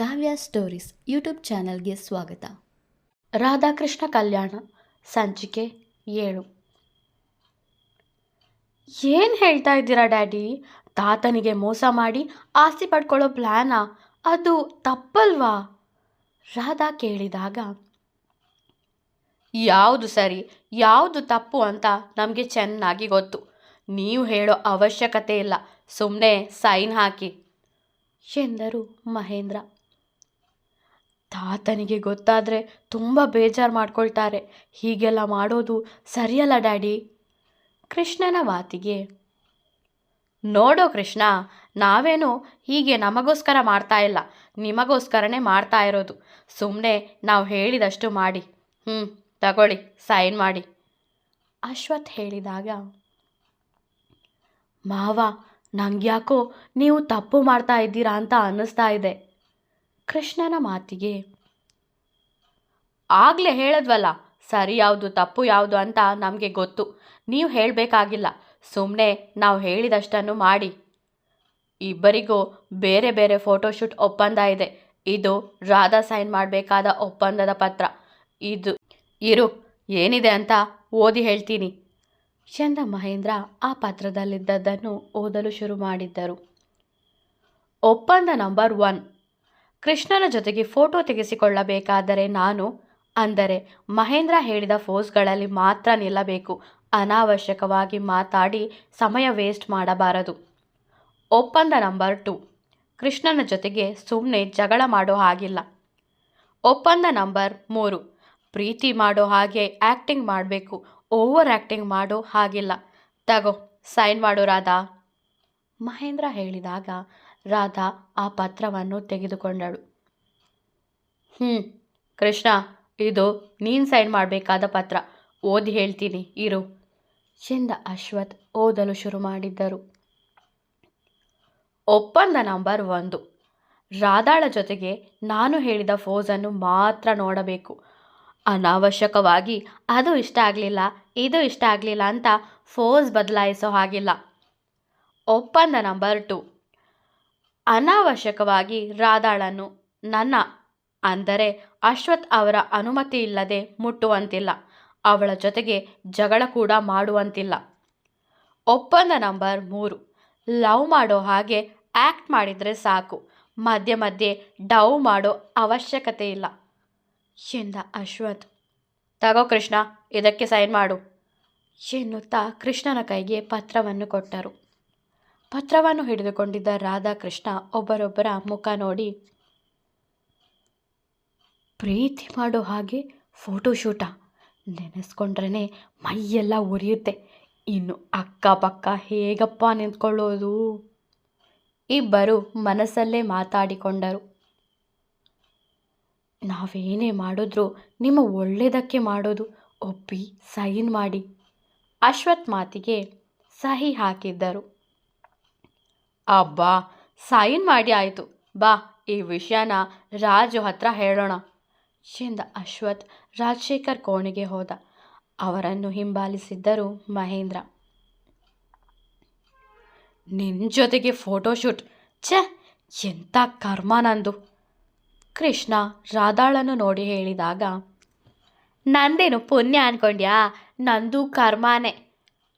ಕಾವ್ಯ stories YouTube ಚಾನಲ್ಗೆ ಸ್ವಾಗತ. ರಾಧಾಕೃಷ್ಣ ಕಲ್ಯಾಣ, ಸಂಚಿಕೆ ಏಳು. ಏನು ಹೇಳ್ತಾ ಇದ್ದೀರಾ ಡ್ಯಾಡಿ? ತಾತನಿಗೆ ಮೋಸ ಮಾಡಿ ಆಸ್ತಿ ಪಡ್ಕೊಳ್ಳೋ ಪ್ಲ್ಯಾನಾ ಅದು ತಪ್ಪಲ್ವಾ? ರಾಧಾ ಕೇಳಿದಾಗ, ಯಾವುದು ಸರಿ, ಯಾವುದು ತಪ್ಪು ಅಂತ ನಮಗೆ ಚೆನ್ನಾಗಿ ಗೊತ್ತು. ನೀವು ಹೇಳೋ ಅವಶ್ಯಕತೆ ಇಲ್ಲ. ಸುಮ್ಮನೆ ಸೈನ್ ಹಾಕಿ. ಎಂದರು ಮಹೇಂದ್ರ. ತಾತನಿಗೆ ಗೊತ್ತಾದರೆ ತುಂಬ ಬೇಜಾರು ಮಾಡ್ಕೊಳ್ತಾರೆ. ಹೀಗೆಲ್ಲ ಮಾಡೋದು ಸರಿಯಲ್ಲ, ಡ್ಯಾಡಿ. ಕೃಷ್ಣನ ಮಾತಿಗೆ, ನೋಡೋ ಕೃಷ್ಣ, ನಾವೇನು ಹೀಗೆ ನಮಗೋಸ್ಕರ ಮಾಡ್ತಾ ಇಲ್ಲ. ನಿಮಗೋಸ್ಕರನೇ ಮಾಡ್ತಾ ಇರೋದು. ಸುಮ್ಮನೆ ನಾವು ಹೇಳಿದಷ್ಟು ಮಾಡಿ. ಹ್ಞೂ ತಗೊಳ್ಳಿ, ಸೈನ್ ಮಾಡಿ. ಅಶ್ವಥ್ ಹೇಳಿದಾಗ, ಮಾವ, ನಂಗ್ಯಾಕೋ ನೀವು ತಪ್ಪು ಮಾಡ್ತಾ ಇದ್ದೀರಾ ಅಂತ ಅನ್ನಿಸ್ತಾ ಇದೆ. ಕೃಷ್ಣನ ಮಾತಿಗೆ, ಆಗಲೇ ಹೇಳದ್ವಲ್ಲ, ಸರಿ ಯಾವುದು ತಪ್ಪು ಯಾವುದು ಅಂತ ನಮಗೆ ಗೊತ್ತು. ನೀವು ಹೇಳಬೇಕಾಗಿಲ್ಲ. ಸುಮ್ಮನೆ ನಾವು ಹೇಳಿದಷ್ಟನ್ನು ಮಾಡಿ. ಇಬ್ಬರಿಗೂ ಬೇರೆ ಬೇರೆ ಫೋಟೋಶೂಟ್ ಒಪ್ಪಂದ ಇದೆ. ಇದು ರಾಧಾ ಸೈನ್ ಮಾಡಬೇಕಾದ ಒಪ್ಪಂದದ ಪತ್ರ. ಇದು, ಇರು, ಏನಿದೆ ಅಂತ ಓದಿ ಹೇಳ್ತೀನಿ. ಚಂದ ಮಹೇಂದ್ರ ಆ ಪತ್ರದಲ್ಲಿದ್ದದ್ದನ್ನು ಓದಲು ಶುರು ಮಾಡಿದ್ದರು. ಒಪ್ಪಂದ ನಂಬರ್ ಒನ್. ಕೃಷ್ಣನ ಜೊತೆಗೆ ಫೋಟೋ ತೆಗೆಸಿಕೊಳ್ಳಬೇಕಾದರೆ ನಾನು, ಅಂದರೆ ಮಹೇಂದ್ರ ಹೇಳಿದ ಫೋಸ್ಗಳಲ್ಲಿ ಮಾತ್ರ ನಿಲ್ಲಬೇಕು. ಅನಾವಶ್ಯಕವಾಗಿ ಮಾತಾಡಿ ಸಮಯ ವೇಸ್ಟ್ ಮಾಡಬಾರದು. ಒಪ್ಪಂದ ನಂಬರ್ ಟು. ಕೃಷ್ಣನ ಜೊತೆಗೆ ಸುಮ್ಮನೆ ಜಗಳ ಮಾಡೋ ಹಾಗಿಲ್ಲ. ಒಪ್ಪಂದ ನಂಬರ್ ಮೂರು. ಪ್ರೀತಿ ಮಾಡೋ ಹಾಗೆ ಆ್ಯಕ್ಟಿಂಗ್ ಮಾಡಬೇಕು. ಓವರ್ ಆ್ಯಕ್ಟಿಂಗ್ ಮಾಡೋ ಹಾಗಿಲ್ಲ. ತಗೋ, ಸೈನ್ ಮಾಡೋರಾದ ಮಹೇಂದ್ರ ಹೇಳಿದಾಗ ರಾಧಾ ಆ ಪತ್ರವನ್ನು ತೆಗೆದುಕೊಂಡಳು. ಹ್ಞೂ ಕೃಷ್ಣ, ಇದು ನೀನು ಸೈನ್ ಮಾಡಬೇಕಾದ ಪತ್ರ. ಓದಿ ಹೇಳ್ತೀನಿ, ಇರು. ಚಿಂದ ಅಶ್ವಥ್ ಓದಲು ಶುರು ಮಾಡಿದ್ದರು. ಒಪ್ಪಂದ ನಂಬರ್ ಒಂದು. ರಾಧಾಳ ಜೊತೆಗೆ ನಾನು ಹೇಳಿದ ಫೋಸನ್ನು ಮಾತ್ರ ನೋಡಬೇಕು. ಅನಾವಶ್ಯಕವಾಗಿ ಅದು ಇಷ್ಟ ಆಗಲಿಲ್ಲ, ಇದು ಇಷ್ಟ ಆಗಲಿಲ್ಲ ಅಂತ ಫೋಸ್ ಬದಲಾಯಿಸೋ ಹಾಗಿಲ್ಲ. ಒಪ್ಪಂದ ನಂಬರ್ ಟು. ಅನಾವಶ್ಯಕವಾಗಿ ರಾಧಾಳನ್ನು ನನ್ನ ಅಂದರೆ ಅಶ್ವಥ್ ಅವರ ಅನುಮತಿ ಇಲ್ಲದೆ ಮುಟ್ಟುವಂತಿಲ್ಲ. ಅವಳ ಜೊತೆಗೆ ಜಗಳ ಕೂಡ ಮಾಡುವಂತಿಲ್ಲ. ಒಪ್ಪಂದ ನಂಬರ್ ಮೂರು. ಲವ್ ಮಾಡೋ ಹಾಗೆ ಆ್ಯಕ್ಟ್ ಮಾಡಿದರೆ ಸಾಕು. ಮಧ್ಯೆ ಮಧ್ಯೆ ಡವ್ ಮಾಡೋ ಅವಶ್ಯಕತೆ ಇಲ್ಲ. ಎಂದ ಅಶ್ವಥ್. ತಗೋ ಕೃಷ್ಣ, ಇದಕ್ಕೆ ಸೈನ್ ಮಾಡು. ಎನ್ನುತ್ತಾ ಕೃಷ್ಣನ ಕೈಗೆ ಪತ್ರವನ್ನು ಕೊಟ್ಟರು. ಪತ್ರವನ್ನು ಹಿಡಿದುಕೊಂಡಿದ್ದ ರಾಧಾಕೃಷ್ಣ ಒಬ್ಬರೊಬ್ಬರ ಮುಖ ನೋಡಿ, ಪ್ರೀತಿ ಮಾಡೋ ಹಾಗೆ ಫೋಟೋಶೂಟ ನೆನೆಸ್ಕೊಂಡ್ರೇ ಮೈಯೆಲ್ಲ ಉರಿಯುತ್ತೆ. ಇನ್ನು ಅಕ್ಕಪಕ್ಕ ಹೇಗಪ್ಪ ನಿಂತ್ಕೊಳ್ಳೋದು? ಇಬ್ಬರು ಮನಸ್ಸಲ್ಲೇ ಮಾತಾಡಿಕೊಂಡರು. ನಾವೇನೇ ಮಾಡಿದ್ರೂ ನಿಮ್ಮ ಒಳ್ಳೆಯದಕ್ಕೆ ಮಾಡೋದು, ಒಪ್ಪಿ, ಸೈನ್ ಮಾಡಿ ಅಶ್ವಥ್ ಮಾತಿಗೆ ಸಹಿ ಹಾಕಿದ್ದರು. ಅಬ್ಬಾ, ಸೈನ್ ಮಾಡಿ ಆಯಿತು. ಬಾ, ಈ ವಿಷಯನ ರಾಜು ಹತ್ರ ಹೇಳೋಣ. ಎಂದ ಅಶ್ವಥ್ ರಾಜಶೇಖರ್ ಕೋಣೆಗೆ ಹೋದ. ಅವರನ್ನು ಹಿಂಬಾಲಿಸಿದ್ದರು ಮಹೇಂದ್ರ. ನಿನ್ನ ಜೊತೆಗೆ ಫೋಟೋಶೂಟ್? ಛೆ ಎಂಥ ಕರ್ಮ ನಂದು. ಕೃಷ್ಣ ರಾಧಾಳನ್ನು ನೋಡಿ ಹೇಳಿದಾಗ, ನಂದೇನು ಪುಣ್ಯ ಅನ್ಕೊಂಡ್ಯಾ? ನಂದು ಕರ್ಮಾನೆ.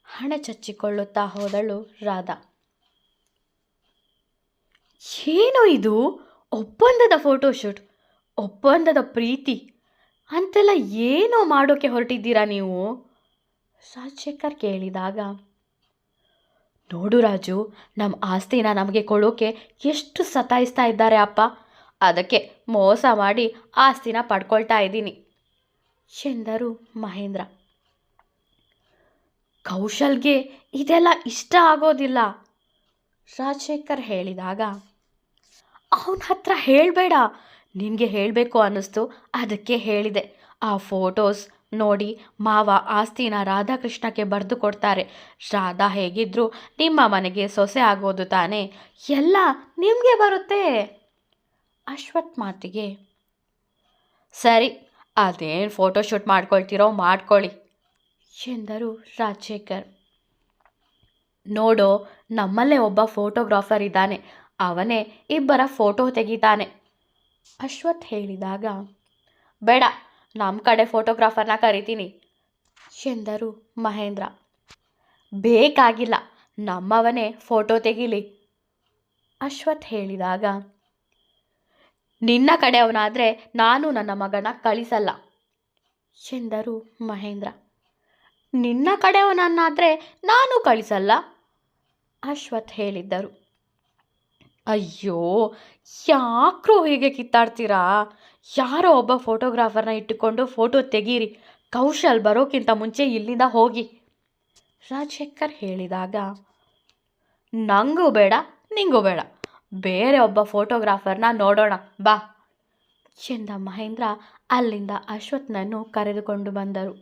ಹಣ ಚಚ್ಚಿಕೊಳ್ಳುತ್ತಾ ಹೋದಳು ರಾಧಾ. ಏನು ಇದು? ಒಪ್ಪಂದದ ಫೋಟೋಶೂಟ್ ಒಪ್ಪಂದದ ಪ್ರೀತಿ, ಅಂತೆಲ್ಲ ಏನೋ ಮಾಡೋಕ್ಕೆ ಹೊರಟಿದ್ದೀರಾ ನೀವು? ರಾಜಶೇಖರ್ ಕೇಳಿದಾಗ, ನೋಡು ರಾಜು ನಮ್ಮ ಆಸ್ತಿನ ನಮಗೆ ಕೊಡೋಕೆ ಎಷ್ಟು ಸತಾಯಿಸ್ತಾ ಇದ್ದಾರೆ ಅಪ್ಪ. ಅದಕ್ಕೆ ಮೋಸ ಮಾಡಿ ಆಸ್ತಿನ ಪಡ್ಕೊಳ್ತಾ ಇದ್ದೀನಿ, ಎಂದರು ಮಹೇಂದ್ರ. ಕೌಶಲ್ಗೆ ಇದೆಲ್ಲ ಇಷ್ಟ ಆಗೋದಿಲ್ಲ, ರಾಜಶೇಖರ್ ಹೇಳಿದಾಗ ಅವನ ಹತ್ರ ಹೇಳಬೇಡ. ನಿನಗೆ ಹೇಳಬೇಕು ಅನ್ನಿಸ್ತು. ಅದಕ್ಕೆ ಹೇಳಿದೆ. ಆ ಫೋಟೋಸ್ ನೋಡಿ ಮಾವ ಆಸ್ತಿನ ರಾಧಾಕೃಷ್ಣಕ್ಕೆ ಬರೆದು ಕೊಡ್ತಾರೆ. ರಾಧಾ ಹೇಗಿದ್ದರೂ ನಿಮ್ಮ ಮನೆಗೆ ಸೊಸೆ ಆಗೋದು ತಾನೇ? ಎಲ್ಲ ನಿಮಗೆ ಬರುತ್ತೆ. ಅಶ್ವಥ್ ಮಾತಿಗೆ, ಸರಿ, ಅದೇನು ಫೋಟೋಶೂಟ್ ಮಾಡ್ಕೊಳ್ತೀರೋ ಮಾಡ್ಕೊಳ್ಳಿ ಎಂದರು ರಾಜಶೇಖರ್. ನೋಡೋ, ನಮ್ಮಲ್ಲೇ ಒಬ್ಬ ಫೋಟೋಗ್ರಾಫರ್ ಇದ್ದಾನೆ. ಅವನೇ ಇಬ್ಬರ ಫೋಟೋ ತೆಗಿತಾನೆ. ಅಶ್ವಥ್ ಹೇಳಿದಾಗ, ಬೇಡ ನಮ್ಮ ಕಡೆ ಫೋಟೋಗ್ರಾಫರ್ನ ಕರಿತೀನಿ, ಎಂದರು ಮಹೇಂದ್ರ. ಬೇಕಾಗಿಲ್ಲ, ನಮ್ಮವನೇ ಫೋಟೋ ತೆಗೀಲಿ, ಅಶ್ವಥ್ ಹೇಳಿದಾಗ, ನಿನ್ನ ಕಡೆಯವನಾದರೆ ನಾನು ನನ್ನ ಮಗನ ಕಳಿಸಲ್ಲ, ಎಂದರು ಮಹೇಂದ್ರ. ನಿನ್ನ ಕಡೆಯವನನ್ನಾದರೆ ನಾನು ಕಳಿಸಲ್ಲ, ಅಶ್ವಥ್ ಹೇಳಿದ್ದರು. ಅಯ್ಯೋ, ಯಾಕ್ರೋ ಹೀಗೆ ಕಿತ್ತಾಡ್ತೀರಾ? ಯಾರೋ ಒಬ್ಬ ಫೋಟೋಗ್ರಾಫರ್ನ ಇಟ್ಟುಕೊಂಡು ಫೋಟೋ ತೆಗೀರಿ. ಕೌಶಲ್ ಬರೋಕ್ಕಿಂತ ಮುಂಚೆ ಇಲ್ಲಿಂದ ಹೋಗಿ. ರಾಜಶೇಖರ್ ಹೇಳಿದಾಗ, ನಂಗೂ ಬೇಡ, ನಿಂಗೂ ಬೇಡ. ಬೇರೆ ಒಬ್ಬ ಫೋಟೋಗ್ರಾಫರ್ನ ನೋಡೋಣ, ಬಾ. ಎಂದ ಮಹೇಂದ್ರ ಅಲ್ಲಿಂದ ಅಶ್ವಥ್ನನ್ನು ಕರೆದುಕೊಂಡು ಬಂದರು.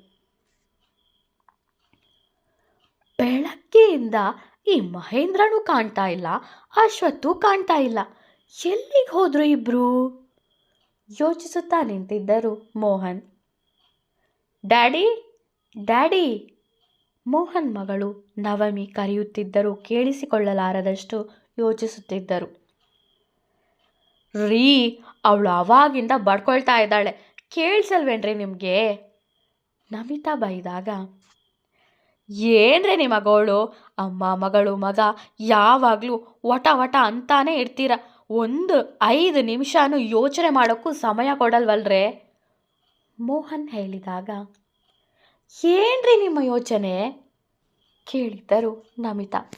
ಬೆಳಗ್ಗೆಯಿಂದ ಈ ಮಹೇಂದ್ರನೂ ಕಾಣ್ತಾ ಇಲ್ಲ ಅಶ್ವತ್ತು ಕಾಣ್ತಾ ಇಲ್ಲ. ಎಲ್ಲಿಗೆ ಹೋದ್ರು ಇಬ್ರು? ಯೋಚಿಸುತ್ತಾ ನಿಂತಿದ್ದರು ಮೋಹನ್. Daddy daddy! ಮೋಹನ್ ಮಗಳು ನವಮಿ ಕರೆಯುತ್ತಿದ್ದರೂ ಕೇಳಿಸಿಕೊಳ್ಳಲಾರದಷ್ಟು ಯೋಚಿಸುತ್ತಿದ್ದರು. ರೀ, ಅವಳು ಅವಾಗಿಂದ ಬಡ್ಕೊಳ್ತಾ ಇದ್ದಾಳೆ. ಕೇಳಿಸಲ್ವೇನ್ರಿ ನಿಮಗೆ? ನಮಿತಾ ಬೈದಾಗ ಏನ್ರಿ ನಿಮ್ಮ ಮಗಳು ಅಮ್ಮ, ಮಗಳು, ಮಗ, ಯಾವಾಗಲೂ ವಟ ವಟ ಅಂತಾನೆ ಇರ್ತೀರ. ಒಂದು ಐದು ನಿಮಿಷನೂ ಯೋಚನೆ ಮಾಡೋಕ್ಕೂ ಸಮಯ ಕೊಡಲ್ವಲ್ರೇ? ಮೋಹನ್ ಹೇಳಿದಾಗ, ಏನ್ರಿ ನಿಮ್ಮ ಯೋಚನೆ? ಕೇಳಿದ್ದರು ನಮಿತಾ.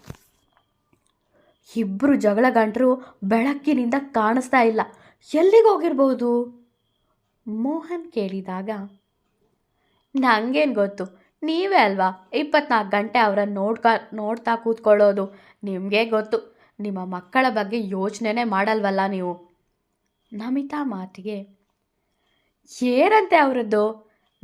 ಇಬ್ಬರು ಜಗಳ ಗಂಟರು ಬೆಳಕಿನಿಂದ ಕಾಣಿಸ್ತಾ ಇಲ್ಲ. ಎಲ್ಲಿಗೆ ಹೋಗಿರ್ಬೋದು? ಮೋಹನ್ ಕೇಳಿದಾಗ ನನಗೇನು ಗೊತ್ತು? ನೀವೇ ಅಲ್ವಾ ಇಪ್ಪತ್ನಾಲ್ಕು ಗಂಟೆ ಅವರನ್ನು ನೋಡ್ಕಾ, ನೋಡ್ತಾ ಕೂತ್ಕೊಳ್ಳೋದು? ನಿಮಗೆ ಗೊತ್ತು. ನಿಮ್ಮ ಮಕ್ಕಳ ಬಗ್ಗೆ ಯೋಚನೆನೇ ಮಾಡಲ್ವಲ್ಲ ನೀವು. ನಮಿತಾ ಮಾತಿಗೆ, ಏನಂತೆ ಅವರದ್ದು?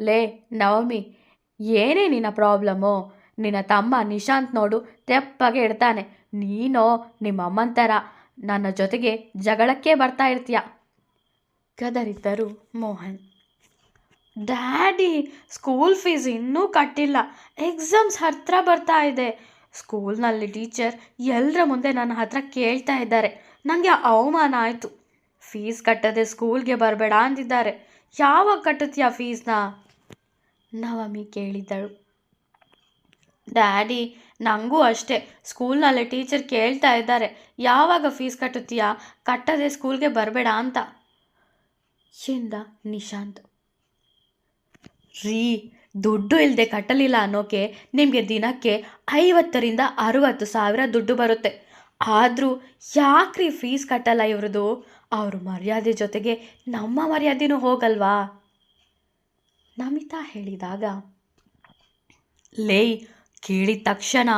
ಲೇ, ನವಮಿ, ಏನೇ ನಿನ್ನ ಪ್ರಾಬ್ಲಮ್ಮು ನಿನ್ನ ತಮ್ಮ ನಿಶಾಂತ್ ನೋಡು ತೆಪ್ಪಗೆ ಇಡ್ತಾನೆ. ನೀನೋ ನಿಮ್ಮ ಥರ ನನ್ನ ಜೊತೆಗೆ ಜಗಳಕ್ಕೆ ಬರ್ತಾ ಇರ್ತೀಯ. ಗದರಿದ್ದರು ಮೋಹನ್. ಡ್ಯಾಡಿ, ಸ್ಕೂಲ್ ಫೀಸ್ ಇನ್ನೂ ಕಟ್ಟಿಲ್ಲ. ಎಕ್ಸಾಮ್ಸ್ ಹತ್ರ ಬರ್ತಾ ಇದೆ. ಸ್ಕೂಲ್ನಲ್ಲಿ ಟೀಚರ್ ಎಲ್ಲರ ಮುಂದೆ ನನ್ನ ಹತ್ರ ಕೇಳ್ತಾ ಇದ್ದಾರೆ. ನನಗೆ ಅವಮಾನ ಆಯಿತು. ಫೀಸ್ ಕಟ್ಟದೆ ಸ್ಕೂಲ್ಗೆ ಬರಬೇಡ ಅಂದಿದ್ದಾರೆ. ಯಾವಾಗ ಕಟ್ಟುತ್ತೀಯ ಫೀಸ್ನ? ನವಮಿ ಕೇಳಿದಳು ಡ್ಯಾಡಿ ನನಗೂ ಅಷ್ಟೇ. ಸ್ಕೂಲ್ನಲ್ಲಿ ಟೀಚರ್ ಕೇಳ್ತಾ ಇದ್ದಾರೆ. ಯಾವಾಗ ಫೀಸ್ ಕಟ್ಟುತ್ತೀಯಾ? ಕಟ್ಟದೆ ಸ್ಕೂಲ್ಗೆ ಬರಬೇಡ ಅಂತ. ಎಂದ ನಿಶಾಂತ್. ರೀ, ದುಡ್ಡು ಇಲ್ಲದೆ ಕಟ್ಟಲಿಲ್ಲ ಅನ್ನೋಕೆ ನಿಮಗೆ ದಿನಕ್ಕೆ ಐವತ್ತರಿಂದ ಅರುವತ್ತು ಸಾವಿರ ದುಡ್ಡು ಬರುತ್ತೆ. ಆದರೂ ಯಾಕ್ರಿ ಫೀಸ್ ಕಟ್ಟಲ್ಲ ಇವ್ರದ್ದು ಅವ್ರ ಮರ್ಯಾದೆ ಜೊತೆಗೆ ನಮ್ಮ ಮರ್ಯಾದೆನೂ ಹೋಗಲ್ವಾ? ನಮಿತಾ ಹೇಳಿದಾಗ ಲೇ ಕೇಳಿದ ತಕ್ಷಣ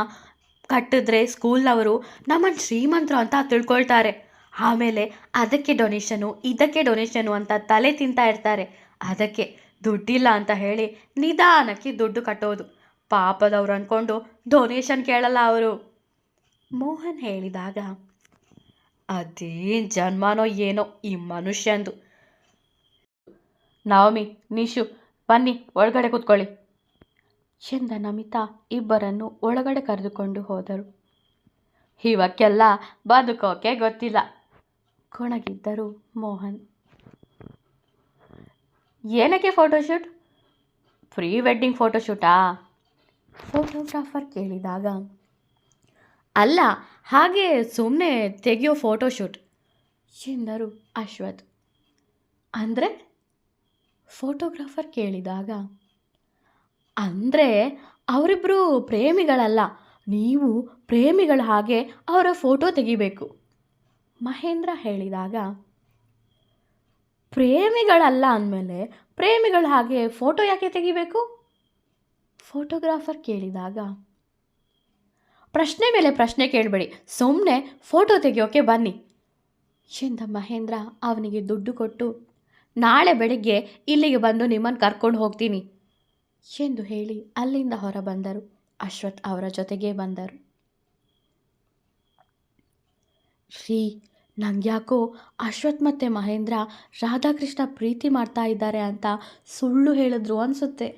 ಕಟ್ಟಿದ್ರೆ ಸ್ಕೂಲ್ನವರು ನಮ್ಮನ್ನು ಶ್ರೀಮಂತರು ಅಂತ ತಿಳ್ಕೊಳ್ತಾರೆ. ಆಮೇಲೆ ಅದಕ್ಕೆ ಡೊನೇಷನು ಇದಕ್ಕೆ ಡೊನೇಷನು ಅಂತ ತಲೆ ತಿಂತಾ ಇರ್ತಾರೆ. ಅದಕ್ಕೆ ದುಡ್ಡಿಲ್ಲ ಅಂತ ಹೇಳಿ ನಿಧಾನಕ್ಕೆ ದುಡ್ಡು ಕಟ್ಟೋದು. ಪಾಪದವ್ರು ಅಂದ್ಕೊಂಡು ಡೊನೇಷನ್ ಕೇಳಲ್ಲ ಅವರು. ಮೋಹನ್ ಹೇಳಿದಾಗ, ಅದೇನು ಜನ್ಮನೋ ಏನೋ ಈ ಮನುಷ್ಯಂದು. ನವಮಿ, ನಿಶು, ಬನ್ನಿ, ಒಳಗಡೆ ಕೂತ್ಕೊಳ್ಳಿ. ಎಂದ ನಮಿತಾ ಇಬ್ಬರನ್ನು ಒಳಗಡೆ ಕರೆದುಕೊಂಡು ಹೋದರು. ಇವಕ್ಕೆಲ್ಲ ಬದುಕೋಕೆ ಗೊತ್ತಿಲ್ಲ, ಕೊಣಗಿದ್ದರು ಮೋಹನ್. ಏನಕ್ಕೆ ಫೋಟೋಶೂಟ್? ಪ್ರೀ ವೆಡ್ಡಿಂಗ್ ಫೋಟೋಶೂಟಾ? ಫೋಟೋಗ್ರಾಫರ್ ಕೇಳಿದಾಗ, ಅಲ್ಲ, ಹಾಗೆ ಸುಮ್ಮನೆ ತೆಗೆಯೋ ಫೋಟೋಶೂಟ್. ಎಂದರು ಅಶ್ವಥ್. ಅಂದರೆ? ಫೋಟೋಗ್ರಾಫರ್ ಕೇಳಿದಾಗ, ಅಂದರೆ ಅವರಿಬ್ಬರು ಪ್ರೇಮಿಗಳಲ್ಲ, ನೀವು ಪ್ರೇಮಿಗಳ ಹಾಗೆ ಅವರ ಫೋಟೋ ತೆಗಿಬೇಕು. ಮಹೇಂದ್ರ ಹೇಳಿದಾಗ ಪ್ರೇಮಿಗಳಲ್ಲ ಅಂದಮೇಲೆ ಪ್ರೇಮಿಗಳ ಹಾಗೆ ಫೋಟೋ ಯಾಕೆ ತೆಗಿಬೇಕು? ಫೋಟೋಗ್ರಾಫರ್ ಕೇಳಿದಾಗ. ಪ್ರಶ್ನೆ ಮೇಲೆ ಪ್ರಶ್ನೆ ಕೇಳಬೇಡಿ. ಸುಮ್ಮನೆ ಫೋಟೋ ತೆಗೆಯೋಕೆ ಬನ್ನಿ. ಎಂದ ಮಹೇಂದ್ರ, ಅವನಿಗೆ ದುಡ್ಡು ಕೊಟ್ಟು ನಾಳೆ ಬೆಳಿಗ್ಗೆ ಇಲ್ಲಿಗೆ ಬಂದು ನಿಮ್ಮನ್ನು ಕರ್ಕೊಂಡು ಹೋಗ್ತೀನಿ. ಎಂದು ಹೇಳಿ ಅಲ್ಲಿಂದ ಹೊರ ಬಂದರು. ಅಶ್ವಥ್ ಅವರ ಜೊತೆಗೆ ಬಂದರು. ರೀ ನಂಗ್ಯಾಕೋ ಅಶ್ವಥ್ ಮತ್ತು ಮಹೇಂದ್ರ ರಾಧಾಕೃಷ್ಣ ಪ್ರೀತಿ ಮಾಡ್ತಾ ಇದ್ದಾರೆ ಅಂತ ಸುಳ್ಳು ಹೇಳಿದ್ರು ಅನಿಸುತ್ತೆ.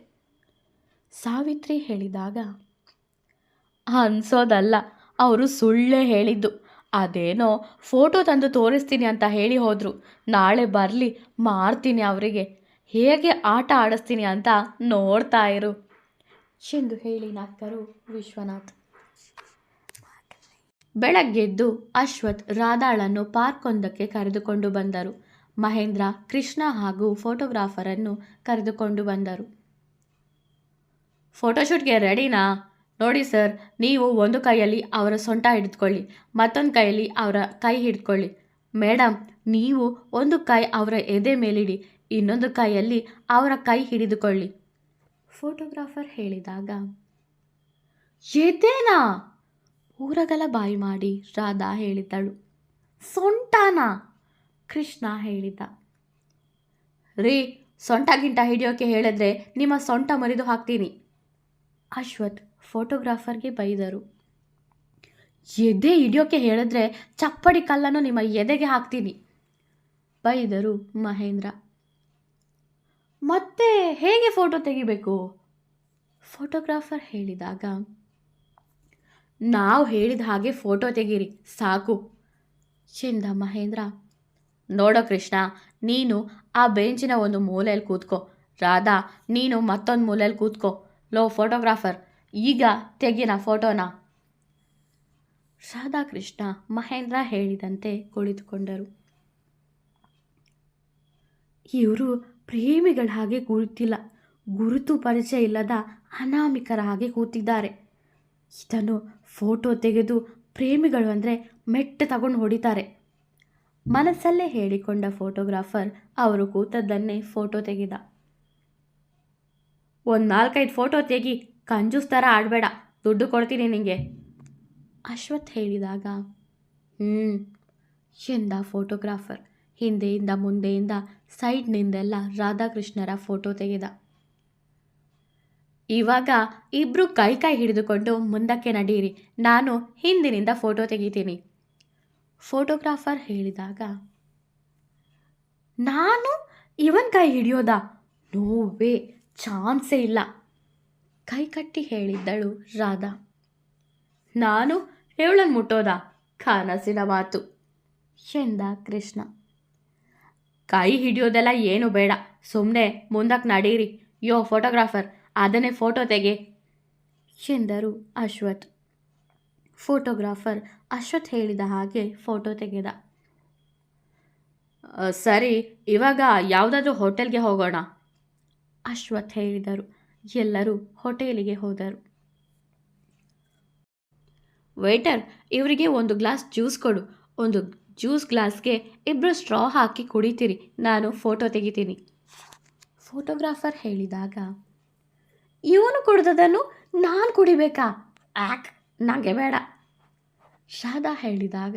ಸಾವಿತ್ರಿ ಹೇಳಿದಾಗ, ಅನ್ಸೋದಲ್ಲ, ಅವರು ಸುಳ್ಳೇ ಹೇಳಿದ್ದು. ಅದೇನೋ ಫೋಟೋ ತಂದು ತೋರಿಸ್ತೀನಿ ಅಂತ ಹೇಳಿ ಹೋದರು. ನಾಳೆ ಬರಲಿ, ಮಾರ್ತೀನಿ ಅವರಿಗೆ. ಹೇಗೆ ಆಟ ಆಡಿಸ್ತೀನಿ ಅಂತ ನೋಡ್ತಾ ಇರು. ಎಂದು ಹೇಳಿ ನಕ್ಕರು ವಿಶ್ವನಾಥ್. ಬೆಳಗ್ಗೆದ್ದು ಅಶ್ವಥ್ ರಾಧಾಳನ್ನು ಪಾರ್ಕೊಂದಕ್ಕೆ ಕರೆದುಕೊಂಡು ಬಂದರು. ಮಹೇಂದ್ರ, ಕೃಷ್ಣ ಹಾಗೂ ಫೋಟೋಗ್ರಾಫರನ್ನು ಕರೆದುಕೊಂಡು ಬಂದರು. ಫೋಟೋಶೂಟ್ಗೆ ರೆಡಿನಾ? ನೋಡಿ ಸರ್, ನೀವು ಒಂದು ಕೈಯಲ್ಲಿ ಅವರ ಸೊಂಟ ಹಿಡಿದುಕೊಳ್ಳಿ, ಮತ್ತೊಂದು ಕೈಯಲ್ಲಿ ಅವರ ಕೈ ಹಿಡ್ಕೊಳ್ಳಿ ಮೇಡಮ್ ನೀವು ಒಂದು ಕೈ ಅವರ ಎದೆ ಮೇಲಿಡಿ, ಇನ್ನೊಂದು ಕೈಯಲ್ಲಿ ಅವರ ಕೈ ಹಿಡಿದುಕೊಳ್ಳಿ. ಫೋಟೋಗ್ರಾಫರ್ ಹೇಳಿದಾಗ, ಎದೆನಾ? ಊರಗಲ ಬಾಯಿ ಮಾಡಿ ರಾಧಾ ಹೇಳಿದ್ದಳು ಸೊಂಟಾನ, ಕೃಷ್ಣ ಹೇಳಿದ. ರೀ ಸೊಂಟ ಗಿಂಟ ಹಿಡಿಯೋಕೆ ಹೇಳಿದ್ರೆ ನಿಮ್ಮ ಸೊಂಟ ಮರಿದು ಹಾಕ್ತೀನಿ. ಅಶ್ವಥ್ ಫೋಟೋಗ್ರಾಫರ್ಗೆ ಬೈದರು. ಎದೆ ಹಿಡಿಯೋಕೆ ಹೇಳಿದ್ರೆ ಚಪ್ಪಡಿ ಕಲ್ಲನ್ನು ನಿಮ್ಮ ಎದೆಗೆ ಹಾಕ್ತೀನಿ, ಬೈದರು ಮಹೇಂದ್ರ. ಮತ್ತೆ ಹೇಗೆ ಫೋಟೋ ತೆಗಿಬೇಕು? ಫೋಟೋಗ್ರಾಫರ್ ಹೇಳಿದಾಗ ನಾವು ಹೇಳಿದ ಹಾಗೆ ಫೋಟೋ ತೆಗೀರಿ, ಸಾಕು. ಎಂದ ಮಹೇಂದ್ರ, ನೋಡೋ ಕೃಷ್ಣ, ನೀನು ಆ ಬೆಂಚಿನ ಒಂದು ಮೂಲೆಯಲ್ಲಿ ಕೂತ್ಕೋ. ರಾಧಾ, ನೀನು ಮತ್ತೊಂದು ಮೂಲೆಯಲ್ಲಿ ಕೂತ್ಕೋ. ಲೋ, ಫೋಟೋಗ್ರಾಫರ್, ಈಗ ತೆಗಿನ ಫೋಟೋನ. ರಾಧಾಕೃಷ್ಣ ಮಹೇಂದ್ರ ಹೇಳಿದಂತೆ ಕುಳಿತುಕೊಂಡರು. ಇವರು ಪ್ರೇಮಿಗಳ ಹಾಗೆ ಕೂರುತ್ತಿಲ್ಲ ಗುರುತು ಪರಿಚಯ ಇಲ್ಲದ ಅನಾಮಿಕರ ಹಾಗೆ ಕೂತಿದ್ದಾರೆ. ಇದನ್ನು ಫೋಟೋ ತೆಗೆದು ಪ್ರೇಮಿಗಳು ಅಂದರೆ ಮೆಟ್ಟ ತಗೊಂಡು ಹೊಡಿತಾರೆ. ಮನಸ್ಸಲ್ಲೇ ಹೇಳಿಕೊಂಡ ಫೋಟೋಗ್ರಾಫರ್ ಅವರು ಕೂತದ್ದನ್ನೇ ಫೋಟೋ ತೆಗೆದ. ಒಂದು ನಾಲ್ಕೈದು ಫೋಟೋ ತೆಗಿ, ಕಂಜೂಸ್ ಥರ ಆಡಬೇಡ, ದುಡ್ಡು ಕೊಡ್ತೀನಿ ನಿನಗೆ ಅಶ್ವಥ್ ಹೇಳಿದಾಗ ಹ್ಞೂ ಎಂದ ಫೋಟೋಗ್ರಾಫರ್. ಹಿಂದೆಯಿಂದ ಮುಂದೆಯಿಂದ ಸೈಡ್ನಿಂದೆಲ್ಲ ರಾಧಾಕೃಷ್ಣರ ಫೋಟೋ ತೆಗೆದ. ಇವಾಗ ಇಬ್ರು ಕೈ ಕೈ ಹಿಡಿದುಕೊಂಡು ಮುಂದಕ್ಕೆ ನಡೀರಿ. ನಾನು ಹಿಂದಿನಿಂದ ಫೋಟೋ ತೆಗಿತೀನಿ. ಫೋಟೋಗ್ರಾಫರ್ ಹೇಳಿದಾಗ, ನಾನು ಇವನ್ ಕೈ ಹಿಡಿಯೋದಾ? ನೋವೇ, ಚಾನ್ಸೇ ಇಲ್ಲ. ಕೈ ಕಟ್ಟಿ ಹೇಳಿದ್ದಳು ರಾಧಾ. ನಾನು ಇವಳನ್ನು ಮುಟ್ಟೋದಾ? ಕನಸಿನ ಮಾತು, ಎಂದ ಕೃಷ್ಣ. ಕೈ ಹಿಡಿಯೋದೆಲ್ಲ ಏನು ಬೇಡ. ಸುಮ್ಮನೆ ಮುಂದಕ್ಕೆ ನಡೀರಿ. ಯೋ, ಫೋಟೋಗ್ರಾಫರ್ ಅದನ್ನೇ ಫೋಟೋ ತೆಗೆ. ಎಂದರು ಅಶ್ವಥ್. ಫೋಟೋಗ್ರಾಫರ್ ಅಶ್ವಥ್ ಹೇಳಿದ ಹಾಗೆ ಫೋಟೋ ತೆಗೆದ. "ಅ, ಸರಿ ಇವಾಗ ಯಾವುದಾದ್ರೂ ಹೋಟೆಲ್ಗೆ ಹೋಗೋಣ. ಅಶ್ವಥ್ ಹೇಳಿದರು. ಎಲ್ಲರೂ ಹೋಟೆಲಿಗೆ ಹೋದರು. ವೇಟರ್ ಇವರಿಗೆ ಒಂದು ಗ್ಲಾಸ್ ಜ್ಯೂಸ್ ಕೊಡು. ಒಂದು ಜ್ಯೂಸ್ ಗ್ಲಾಸ್ಗೆ ಇಬ್ಬರು ಸ್ಟ್ರಾ ಹಾಕಿ ಕುಡಿತೀರಿ. ನಾನು ಫೋಟೋ ತೆಗಿತೀನಿ. ಫೋಟೋಗ್ರಾಫರ್ ಹೇಳಿದಾಗ ಇವನು ಕುಡ್ದದನ್ನು ನಾನು ಕುಡಿಬೇಕಾ? ಆಕ್ ನನಗೆ ಬೇಡ. ಶಾದಾ ಹೇಳಿದಾಗ,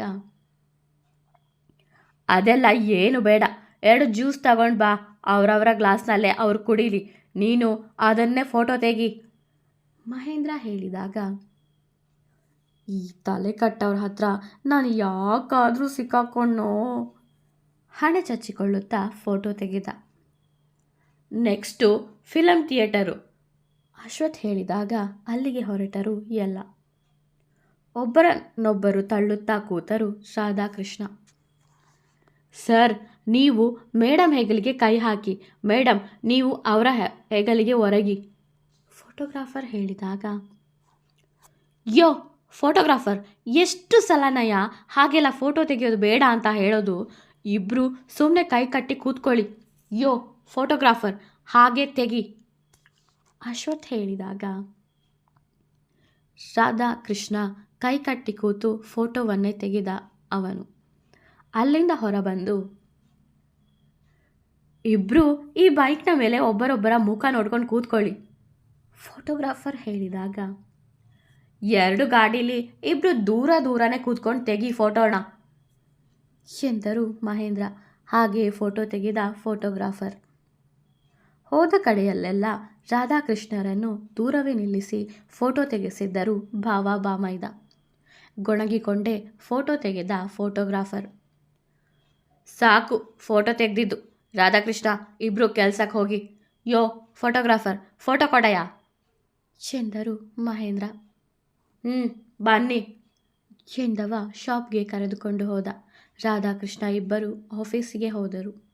ಅದೆಲ್ಲ ಏನು ಬೇಡ. ಎರಡು ಜ್ಯೂಸ್ ತಗೊಂಡು ಬಾ. ಅವರವರ ಗ್ಲಾಸ್ನಲ್ಲೇ ಅವ್ರು ಕುಡೀಲಿ. ನೀನು ಅದನ್ನೇ ಫೋಟೋ ತೆಗಿ. ಮಹೇಂದ್ರ ಹೇಳಿದಾಗ, ಈ ತಲೆ ಕಟ್ಟವ್ರ ಹತ್ರ ನಾನು ಯಾಕಾದರೂ ಸಿಕ್ಕಾಕೊಂಡೋ ಹಣೆ ಚಚ್ಚಿಕೊಳ್ಳುತ್ತಾ ಫೋಟೋ ತೆಗೆದ. Next film theatre. ಅಶ್ವಥ್ ಹೇಳಿದಾಗ ಅಲ್ಲಿಗೆ ಹೊರಟರು ಎಲ್ಲ. ಒಬ್ಬರನ್ನೊಬ್ಬರು ತಳ್ಳುತ್ತಾ ಕೂತರು ರಾಧಾಕೃಷ್ಣ. ಸರ್, ನೀವು ಮೇಡಮ್ ಹೆಗಲಿಗೆ ಕೈ ಹಾಕಿ. ಮೇಡಮ್ ನೀವು ಅವರ ಹೆಗಲಿಗೆ ಒರಗಿ. ಫೋಟೋಗ್ರಾಫರ್ ಹೇಳಿದಾಗ, ಯೋ, ಫೋಟೋಗ್ರಾಫರ್, ಎಷ್ಟು ಸಲನಯ್ಯ ಹಾಗೆಲ್ಲ ಫೋಟೋ ತೆಗೆಯೋದು ಬೇಡ ಅಂತ ಹೇಳೋದು. ಇಬ್ಬರು ಸುಮ್ಮನೆ ಕೈ ಕಟ್ಟಿ ಕೂತ್ಕೊಳ್ಳಿ. ಯೋ, ಫೋಟೋಗ್ರಾಫರ್, ಹಾಗೆ ತೆಗಿ. ಅಶ್ವಥ್ ಹೇಳಿದಾಗ ರಾಧಾ ಕೃಷ್ಣ ಕೈ ಕಟ್ಟಿ ಕೂತು ಫೋಟೋವನ್ನೇ ತೆಗೆದ ಅವನು. ಅಲ್ಲಿಂದ ಹೊರಬಂದು ಇಬ್ಬರು ಈ ಬೈಕ್ನ ಮೇಲೆ ಒಬ್ಬರೊಬ್ಬರ ಮುಖ ನೋಡ್ಕೊಂಡು ಕೂತ್ಕೊಳ್ಳಿ. ಫೋಟೋಗ್ರಾಫರ್ ಹೇಳಿದಾಗ, ಎರಡು ಗಾಡೀಲಿ ಇಬ್ಬರು ದೂರ ದೂರನೇ ಕೂತ್ಕೊಂಡು ತೆಗಿ ಫೋಟೋಣ ಎಂದರು ಮಹೇಂದ್ರ. ಹಾಗೆ ಫೋಟೋ ತೆಗೆದ ಫೋಟೋಗ್ರಾಫರ್. ಹೋದ ಕಡೆಯಲ್ಲೆಲ್ಲ ರಾಧಾಕೃಷ್ಣರನ್ನು ದೂರವೇ ನಿಲ್ಲಿಸಿ ಫೋಟೋ ತೆಗೆಸಿದ್ದರು ಭಾವ ಬಾಮೈದ ಗೊಣಗಿಕೊಂಡೇ ಫೋಟೋ ತೆಗೆದ ಫೋಟೋಗ್ರಾಫರ್. ಸಾಕು, ಫೋಟೋ ತೆಗೆದಿದ್ದು. ರಾಧಾಕೃಷ್ಣ ಇಬ್ಬರು ಕೆಲ್ಸಕ್ಕೆ ಹೋಗಿ. ಯೋ, ಫೋಟೋಗ್ರಾಫರ್, ಫೋಟೋ ಕೊಡಯ ಎಂದರು ಮಹೇಂದ್ರ. ಹ್ಞೂ ಬನ್ನಿ. ಎಂದವ ಶಾಪ್ಗೆ ಕರೆದುಕೊಂಡು ಹೋದ ರಾಧಾಕೃಷ್ಣ ಇಬ್ಬರು ಆಫೀಸಿಗೆ ಹೋದರು.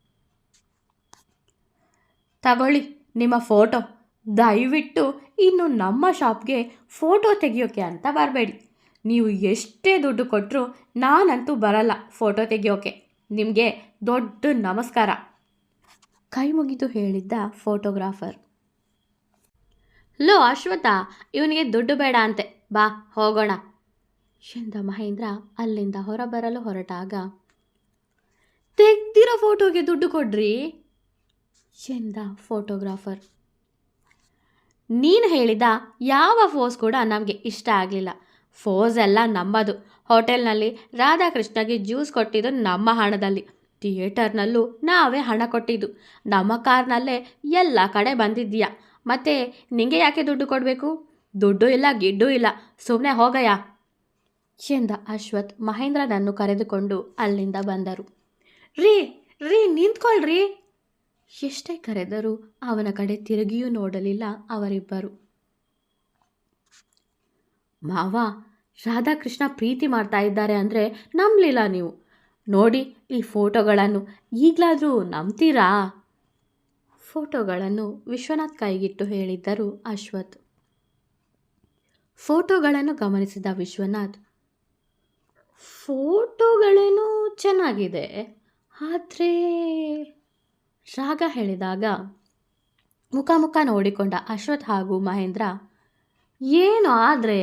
ತಗೊಳ್ಳಿ, ನಿಮ್ಮ ಫೋಟೋ. ದಯವಿಟ್ಟು ಇನ್ನು ನಮ್ಮ ಶಾಪ್ಗೆ ಫೋಟೋ ತೆಗಿಯೋಕೆ ಅಂತ ಬರಬೇಡಿ. ನೀವು ಎಷ್ಟೇ ದುಡ್ಡು ಕೊಟ್ಟರು ನಾನಂತೂ ಬರಲ್ಲ ಫೋಟೋ ತೆಗಿಯೋಕೆ. ನಿಮಗೆ ದೊಡ್ಡ ನಮಸ್ಕಾರ. ಕೈ ಮುಗಿದು ಹೇಳಿದ್ದ ಫೋಟೋಗ್ರಾಫರ್. ಲೋ ಅಶ್ವಥ ಇವನಿಗೆ ದುಡ್ಡು ಬೇಡ ಅಂತೆ. ಬಾ, ಹೋಗೋಣ. ಎಂದ ಮಹೇಂದ್ರ ಅಲ್ಲಿಂದ ಹೊರಬರಲು ಹೊರಟಾಗ, ತೆಗ್ದಿರೋ ಫೋಟೋಗೆ ದುಡ್ಡು ಕೊಡ್ರಿ. ಎಂದ ಫೋಟೋಗ್ರಾಫರ್. ನೀನು ಹೇಳಿದ ಯಾವ ಫೋಸ್ ಕೂಡ ನಮಗೆ ಇಷ್ಟ ಆಗಲಿಲ್ಲ. ಫೋಸ್ ಎಲ್ಲ ನಮ್ಮದು ಹೋಟೆಲ್ನಲ್ಲಿ ರಾಧಾಕೃಷ್ಣಗೆ ಜ್ಯೂಸ್ ಕೊಟ್ಟಿದ್ದು ನಮ್ಮ ಹಣದಲ್ಲಿ. ಥಿಯೇಟರ್ನಲ್ಲೂ ನಾವೇ ಹಣ ಕೊಟ್ಟಿದ್ದು. ನಮ್ಮ ಕಾರ್ನಲ್ಲೇ ಎಲ್ಲ ಕಡೆ ಬಂದಿದ್ದೀಯಾ? ಮತ್ತೆ ನಿಂಗೆ ಯಾಕೆ ದುಡ್ಡು ಕೊಡಬೇಕು? ದುಡ್ಡು ಇಲ್ಲ, ಗಿಡ್ಡು ಇಲ್ಲ. ಸುಮ್ಮನೆ ಹೋಗಯ್ಯ. ಎಂದ ಅಶ್ವಥ್ ಮಹೇಂದ್ರನನ್ನು ಕರೆದುಕೊಂಡು ಅಲ್ಲಿಂದ ಬಂದರು. ರೀ ರೀ ನಿಂತ್ಕೊಳ್ರಿ. ಎಷ್ಟೇ ಕರೆದರೂ ಅವನ ಕಡೆ ತಿರುಗಿಯೂ ನೋಡಲಿಲ್ಲ ಅವರಿಬ್ಬರು. ಮಾವ, ರಾಧಾಕೃಷ್ಣ ಪ್ರೀತಿ ಮಾಡ್ತಾ ಇದ್ದಾರೆ ಅಂದರೆ ನಂಬಲಿಲ್ಲ ನೀವು. ನೋಡಿ, ಈ ಫೋಟೋಗಳನ್ನು ಈಗಲಾದರೂ ನಂಬ್ತೀರಾ? ಫೋಟೋಗಳನ್ನು ವಿಶ್ವನಾಥ್ ಕೈಗಿಟ್ಟು ಹೇಳಿದ್ದರು ಅಶ್ವಥ್. ಫೋಟೋಗಳನ್ನು ಗಮನಿಸಿದ ವಿಶ್ವನಾಥ್, ಫೋಟೋಗಳೇನು ಚೆನ್ನಾಗಿದೆ, ಆದರೆ ರಾಗ ಹೇಳಿದಾಗ ಮುಖ ನೋಡಿಕೊಂಡ ಅಶ್ವಥ್ ಹಾಗೂ ಮಹೇಂದ್ರ, ಏನು ಆದರೆ?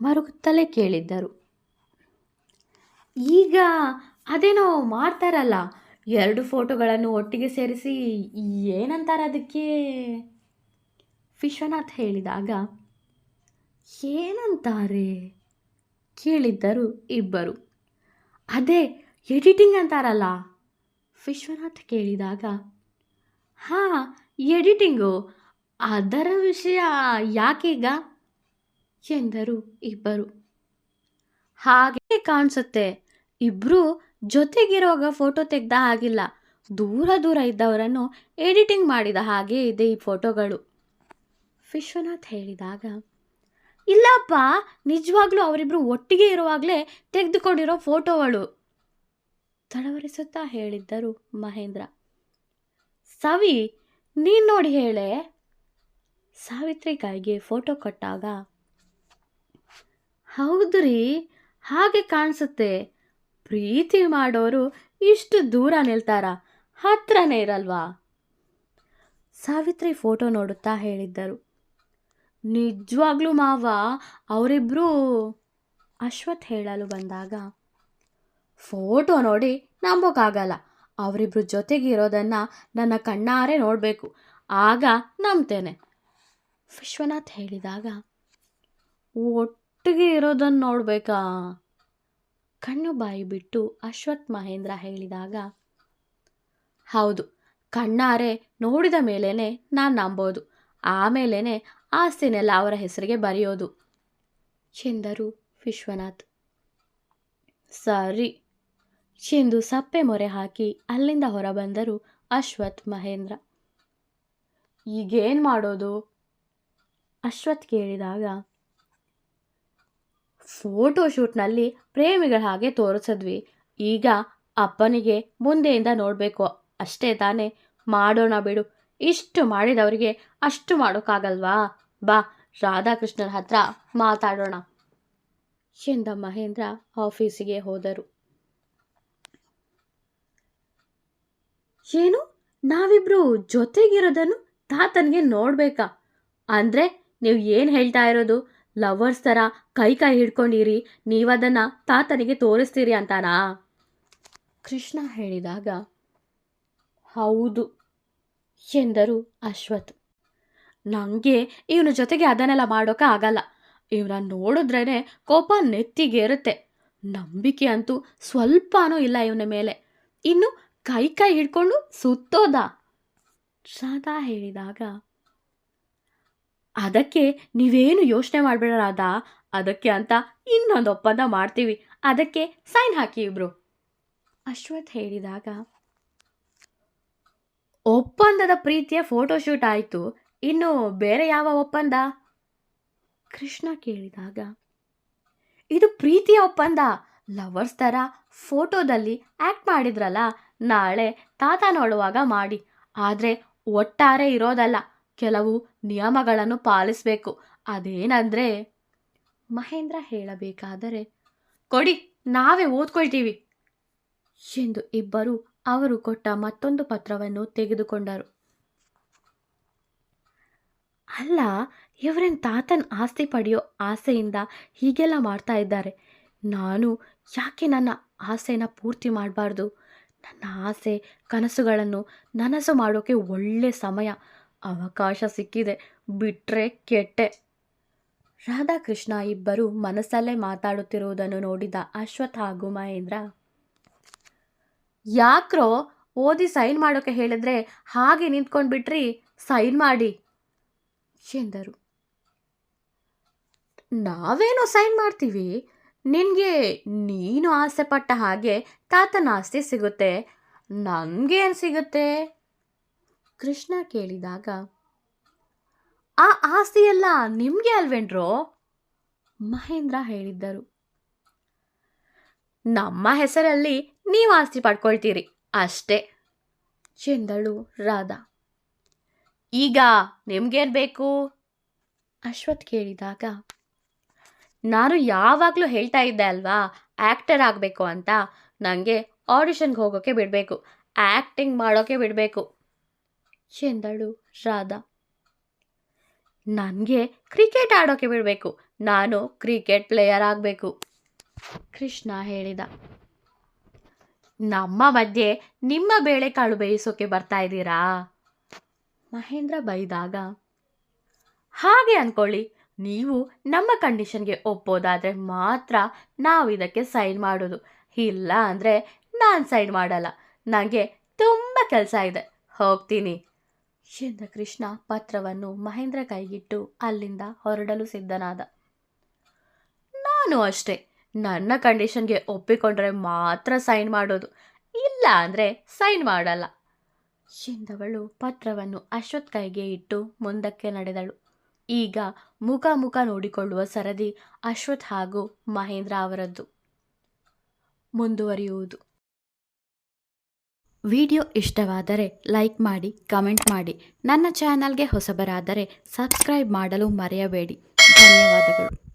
ಮರುಗುತ್ತಲೇ ಕೇಳಿದ್ದರು. ಈಗ ಅದೇನೋ ಮಾಡ್ತಾರಲ್ಲ, ಎರಡು ಫೋಟೋಗಳನ್ನು ಒಟ್ಟಿಗೆ ಸೇರಿಸಿ ಏನಂತಾರೆ ಅದಕ್ಕೆ? ವಿಶ್ವನಾಥ್ ಹೇಳಿದಾಗ, ಏನಂತಾರೆ? ಕೇಳಿದ್ದರು ಇಬ್ಬರು. ಅದೇ ಎಡಿಟಿಂಗ್ ಅಂತಾರಲ್ಲ ವಿಶ್ವನಾಥ್ ಕೇಳಿದಾಗ, ಹಾಂ ಎಡಿಟಿಂಗು ಅದರ ವಿಷಯ ಯಾಕೀಗ? ಎಂದರು ಇಬ್ಬರು. ಹಾಗೆ ಕಾಣಿಸುತ್ತೆ. ಇಬ್ಬರು ಜೊತೆಗಿರುವಾಗ ಫೋಟೋ ತೆಗೆದ ಹಾಗಿಲ್ಲ. ದೂರ ದೂರ ಇದ್ದವರನ್ನು ಎಡಿಟಿಂಗ್ ಮಾಡಿದ ಹಾಗೆ ಇದೆ ಈ ಫೋಟೋಗಳು. ವಿಶ್ವನಾಥ್ ಹೇಳಿದಾಗ, ಇಲ್ಲಪ್ಪ, ನಿಜವಾಗ್ಲೂ ಅವರಿಬ್ಬರು ಒಟ್ಟಿಗೆ ಇರುವಾಗಲೇ ತೆಗೆದುಕೊಂಡಿರೋ ಫೋಟೋಗಳು. ತಡವರಿಸುತ್ತಾ ಹೇಳಿದ್ದರು ಮಹೇಂದ್ರ. ಸವಿ, ನೀನು ನೋಡಿ ಹೇಳೆ. ಸಾವಿತ್ರಿ ಕೈಗೆ ಫೋಟೋ ಕೊಟ್ಟಾಗ ಹೌದು ರೀ ಹಾಗೆ ಕಾಣಿಸುತ್ತೆ. ಪ್ರೀತಿ ಮಾಡೋರು ಇಷ್ಟು ದೂರ ನಿಲ್ತಾರ, ಹತ್ರನೇ ಇರಲ್ವಾ? ಸಾವಿತ್ರಿ ಫೋಟೋ ನೋಡುತ್ತಾ ಹೇಳಿದ್ದರು, ನಿಜವಾಗ್ಲೂ ಮಾವ ಅವರಿಬ್ಬರು ಅಶ್ವಥ್ ಹೇಳಲು ಬಂದಾಗ ಫೋಟೋ ನೋಡಿ ನಂಬೋಕ್ಕಾಗಲ್ಲ ಅವರಿಬ್ರು ಜೊತೆಗಿರೋದನ್ನು ನನ್ನ ಕಣ್ಣಾರೆ ನೋಡಬೇಕು. ಆಗ ನಂಬ್ತೇನೆ. ವಿಶ್ವನಾಥ್ ಹೇಳಿದಾಗ, ಒಟ್ಟಿಗೆ ಇರೋದನ್ನು ನೋಡಬೇಕಾ? ಕಣ್ಣು ಬಾಯಿ ಬಿಟ್ಟು ಅಶ್ವಥ್ ಮಹೇಂದ್ರ ಹೇಳಿದಾಗ, ಹೌದು, ಕಣ್ಣಾರೆ ನೋಡಿದ ಮೇಲೇ ನಾನು ನಂಬೋದು. ಆಮೇಲೇ ಆಸ್ತಿನೆಲ್ಲ ಅವರ ಹೆಸರಿಗೆ ಬರೆಯೋದು. ಎಂದರು ವಿಶ್ವನಾಥ್. ಸರಿ ಎಂದು ಸಪ್ಪೆ ಮೊರೆ ಹಾಕಿ ಅಲ್ಲಿಂದ ಹೊರಬಂದರು ಅಶ್ವಥ್ ಮಹೇಂದ್ರ. ಈಗೇನು ಮಾಡೋದು? ಅಶ್ವಥ್ ಕೇಳಿದಾಗ, ಫೋಟೋ ಶೂಟ್ನಲ್ಲಿ ಪ್ರೇಮಿಗಳ ಹಾಗೆ ತೋರಿಸಿದ್ವಿ. ಈಗ ಅಪ್ಪನಿಗೆ ಮುಂದೆಯಿಂದ ನೋಡಬೇಕು. ಅಷ್ಟೇ ತಾನೇ. ಮಾಡೋಣ ಬಿಡು. ಇಷ್ಟು ಮಾಡಿದವರಿಗೆ ಅಷ್ಟು ಮಾಡೋಕ್ಕಾಗಲ್ವಾ? ಬಾ, ರಾಧಾಕೃಷ್ಣನ ಹತ್ರ ಮಾತಾಡೋಣ. ಎಂದ ಮಹೇಂದ್ರ ಆಫೀಸಿಗೆ ಹೋದರು. ಏನು? ನಾವಿಬ್ರು ಜೊತೆಗಿರೋದನ್ನು ತಾತನಿಗೆ ನೋಡ್ಬೇಕಾ? ಅಂದರೆ ನೀವು ಏನು ಹೇಳ್ತಾ ಇರೋದು? ಲವರ್ಸ್ ಥರ ಕೈ ಕೈ ಹಿಡ್ಕೊಂಡಿರಿ, ನೀವದನ್ನು ತಾತನಿಗೆ ತೋರಿಸ್ತೀರಿ ಅಂತಾನಾ? ಕೃಷ್ಣ ಹೇಳಿದಾಗ, ಹೌದು ಎಂದರು ಅಶ್ವಥ್. ನನಗೆ ಇವನ ಜೊತೆಗೆ ಅದನ್ನೆಲ್ಲ ಮಾಡೋಕೆ ಆಗಲ್ಲ. ಇವನ ನೋಡಿದ್ರೇ ಕೋಪ ನೆತ್ತಿಗೇರುತ್ತೆ. ನಂಬಿಕೆ ಅಂತೂ ಸ್ವಲ್ಪನೂ ಇಲ್ಲ ಇವನ ಮೇಲೆ. ಇನ್ನು ಕೈ ಕೈ ಹಿಡ್ಕೊಂಡು ಸುತ್ತೋದ. ರಾಧಾ ಹೇಳಿದಾಗ, ಅದಕ್ಕೆ ನೀವೇನು ಯೋಚನೆ ಮಾಡಬೇಡ ರಾಧಾ, ಅದಕ್ಕೆ ಅಂತ ಇನ್ನೊಂದು ಒಪ್ಪಂದ ಮಾಡ್ತೀವಿ. ಅದಕ್ಕೆ ಸೈನ್ ಹಾಕಿ ಇಬ್ರು. ಅಶ್ವಥ್ ಹೇಳಿದಾಗ, ಒಪ್ಪಂದದ ಪ್ರೀತಿಯ ಫೋಟೋಶೂಟ್ ಆಯಿತು. ಇನ್ನು ಬೇರೆ ಯಾವ ಒಪ್ಪಂದ? ಕೃಷ್ಣ ಕೇಳಿದಾಗ, ಇದು ಪ್ರೀತಿಯ ಒಪ್ಪಂದ. ಲವರ್ಸ್ ಥರ ಫೋಟೋದಲ್ಲಿ ಆ್ಯಕ್ಟ್ ಮಾಡಿದ್ರಲ್ಲ ನಾಳೆ ತಾತ ನೋಡುವಾಗ ಮಾಡಿ. ಆದರೆ ಒಟ್ಟಾರೆ ಇರೋದಲ್ಲ. ಕೆಲವು ನಿಯಮಗಳನ್ನು ಪಾಲಿಸಬೇಕು. ಅದೇನಂದ್ರೆ, ಮಹೇಂದ್ರ ಹೇಳಬೇಕಾದರೆ, ಕೊಡಿ, ನಾವೇ ಓದ್ಕೊಳ್ತೀವಿ ಎಂದು ಇಬ್ಬರು ಅವರು ಕೊಟ್ಟ ಮತ್ತೊಂದು ಪತ್ರವನ್ನು ತೆಗೆದುಕೊಂಡರು. ಅಲ್ಲ, ಇವರೇನು ತಾತನ ಆಸ್ತಿ ಪಡೆಯೋ ಆಸೆಯಿಂದ ಹೀಗೆಲ್ಲ ಮಾಡ್ತಾ ಇದ್ದಾರೆ. ನಾನು ಯಾಕೆ ನನ್ನ ಆಸೆನ ಪೂರ್ತಿ ಮಾಡಬಾರ್ದು? ನನ್ನ ಆಸೆ, ಕನಸುಗಳನ್ನು ನನಸು ಮಾಡೋಕ್ಕೆ ಒಳ್ಳೆ ಸಮಯ, ಅವಕಾಶ ಸಿಕ್ಕಿದೆ ಬಿಟ್ಟರೆ ಕೆಟ್ಟೆ. ರಾಧಾಕೃಷ್ಣ ಇಬ್ಬರು ಮನಸ್ಸಲ್ಲೇ ಮಾತಾಡುತ್ತಿರುವುದನ್ನು ನೋಡಿದ ಅಶ್ವಥ್ ಹಾಗೂ ಮಹೇಂದ್ರ, ಯಾಕ್ರೋ, ಓದಿ ಸೈನ್ ಮಾಡೋಕೆ ಹೇಳಿದ್ರೆ ಹಾಗೆ ನಿಂತ್ಕೊಂಡು ಬಿಟ್ರಿ ಸೈನ್ ಮಾಡಿ ಎಂದರು. ನಾವೇನೋ ಸೈನ್ ಮಾಡ್ತೀವಿ? ನಿನಗೆ ನೀನು ಆಸೆ ಪಟ್ಟ ಹಾಗೆ ತಾತನ ಆಸ್ತಿ ಸಿಗುತ್ತೆ. ನನಗೇನು ಸಿಗುತ್ತೆ? ಕೃಷ್ಣ ಕೇಳಿದಾಗ, ಆ ಆಸ್ತಿ ಎಲ್ಲ ನಿಮಗೆ ಅಲ್ವೇನ್ರೋ ಮಹೇಂದ್ರ ಹೇಳಿದ್ದರು, ನಮ್ಮ ಹೆಸರಲ್ಲಿ ನೀವು ಆಸ್ತಿ ಪಡ್ಕೊಳ್ತೀರಿ, ಅಷ್ಟೇ, ಎಂದಳು ರಾಧಾ. ಈಗ ನಿಮ್ಗೇನು ಬೇಕು? ಅಶ್ವಥ್ ಕೇಳಿದಾಗ ನಾನು ಯಾವಾಗಲೂ ಹೇಳ್ತಾ ಇದ್ದೆ ಅಲ್ವಾ? ಆ್ಯಕ್ಟರ್ ಆಗಬೇಕು ಅಂತ. ನನಗೆ ಆಡಿಷನ್ಗೆ ಹೋಗೋಕ್ಕೆ ಬಿಡಬೇಕು. ಆ್ಯಕ್ಟಿಂಗ್ ಮಾಡೋಕ್ಕೆ ಬಿಡಬೇಕು. ಎಂದಳು ರಾಧಾ. ನನಗೆ ಕ್ರಿಕೆಟ್ ಆಡೋಕ್ಕೆ ಬಿಡಬೇಕು. ನಾನು ಕ್ರಿಕೆಟ್ ಪ್ಲೇಯರ್ ಆಗಬೇಕು. ಕೃಷ್ಣ ಹೇಳಿದ. ನಮ್ಮ ಮಧ್ಯೆ ನಿಮ್ಮ ಬೇಳೆಕಾಳು ಬೇಯಿಸೋಕೆ ಬರ್ತಾ ಇದ್ದೀರಾ? ಮಹೇಂದ್ರ ಬೈದಾಗ. ಹಾಗೆ ಅನ್ಕೊಳ್ಳಿ. ನೀವು ನಮ್ಮ ಕಂಡೀಷನ್ಗೆ ಒಪ್ಪೋದಾದರೆ ಮಾತ್ರ ನಾವು ಇದಕ್ಕೆ ಸೈನ್ ಮಾಡೋದು. ಇಲ್ಲ ಅಂದರೆ ನಾನು ಸೈನ್ ಮಾಡಲ್ಲ. ನನಗೆ ತುಂಬ ಕೆಲಸ ಇದೆ. ಹೋಗ್ತೀನಿ. ಎಂದ ಕೃಷ್ಣ ಪತ್ರವನ್ನು ಮಹೇಂದ್ರ ಕೈಗಿಟ್ಟು ಅಲ್ಲಿಂದ ಹೊರಡಲು ಸಿದ್ಧನಾದ. ನಾನು ಅಷ್ಟೇ. ನನ್ನ ಕಂಡೀಷನ್ಗೆ ಒಪ್ಪಿಕೊಂಡ್ರೆ ಮಾತ್ರ ಸೈನ್ ಮಾಡೋದು. ಇಲ್ಲ ಅಂದರೆ ಸೈನ್ ಮಾಡಲ್ಲ. ಎಂದವಳು ಪತ್ರವನ್ನು ಅಶ್ವತ್ ಕೈಗೆ ಇಟ್ಟು ಮುಂದಕ್ಕೆ ನಡೆದಳು. ಈಗ ಮುಖ ಮುಖ ನೋಡಿಕೊಳ್ಳುವ ಸರದಿ ಅಶ್ವಥ್ ಹಾಗೂ ಮಹೇಂದ್ರ ಅವರದ್ದು. ಮುಂದುವರಿಯುವುದು. ವಿಡಿಯೋ ಇಷ್ಟವಾದರೆ ಲೈಕ್ ಮಾಡಿ, ಕಮೆಂಟ್ ಮಾಡಿ. ನನ್ನ ಚಾನಲ್ಗೆ ಹೊಸಬರಾದರೆ ಸಬ್ಸ್ಕ್ರೈಬ್ ಮಾಡಲು ಮರೆಯಬೇಡಿ. ಧನ್ಯವಾದಗಳು.